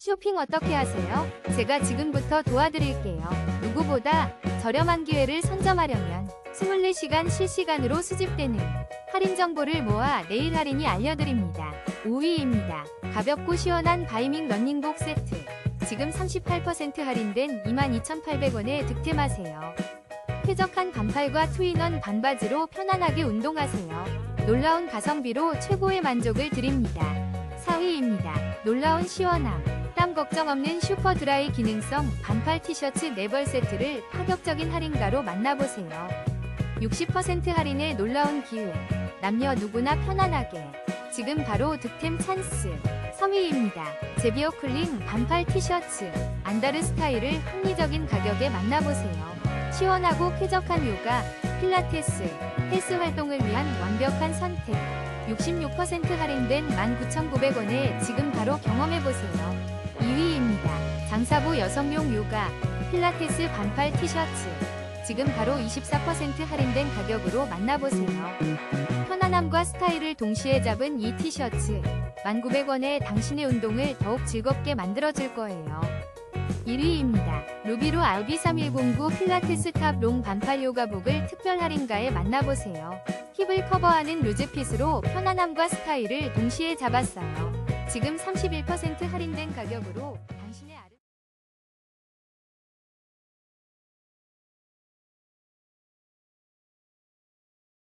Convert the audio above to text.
쇼핑 어떻게 하세요? 제가 지금부터 도와드릴게요. 누구보다 저렴한 기회를 선점하려면 24시간 실시간으로 수집되는 할인 정보를 모아 내일 할인이 알려드립니다. 5위입니다. 가볍고 시원한 바이밍 러닝복 세트. 지금 38% 할인된 22,800원에 득템하세요. 쾌적한 반팔과 투인원 반바지로 편안하게 운동하세요. 놀라운 가성비로 최고의 만족을 드립니다. 4위입니다. 놀라운 시원함. 땀 걱정 없는 슈퍼 드라이 기능성 반팔 티셔츠 4벌 세트를 파격적인 할인가로 만나보세요. 60% 할인의 놀라운 기회. 남녀 누구나 편안하게. 지금 바로 득템 찬스. 3위입니다. 제비어 쿨링 반팔 티셔츠. 안다르 스타일을 합리적인 가격에 만나보세요. 시원하고 쾌적한 요가, 필라테스, 헬스 활동을 위한 완벽한 선택. 66% 할인된 19,900원에 지금 바로 경험해보세요. 2위입니다. 장사부 여성용 요가, 필라테스 반팔 티셔츠. 지금 바로 24% 할인된 가격으로 만나보세요. 편안함과 스타일을 동시에 잡은 이 티셔츠. 1,900원에 당신의 운동을 더욱 즐겁게 만들어줄 거예요. 1위입니다. 루비로 RB3109 필라테스 탑 롱 반팔 요가복을 특별 할인가에 만나보세요. 힙을 커버하는 루즈핏으로 편안함과 스타일을 동시에 잡았어요. 지금 31% 할인된 가격으로 당신의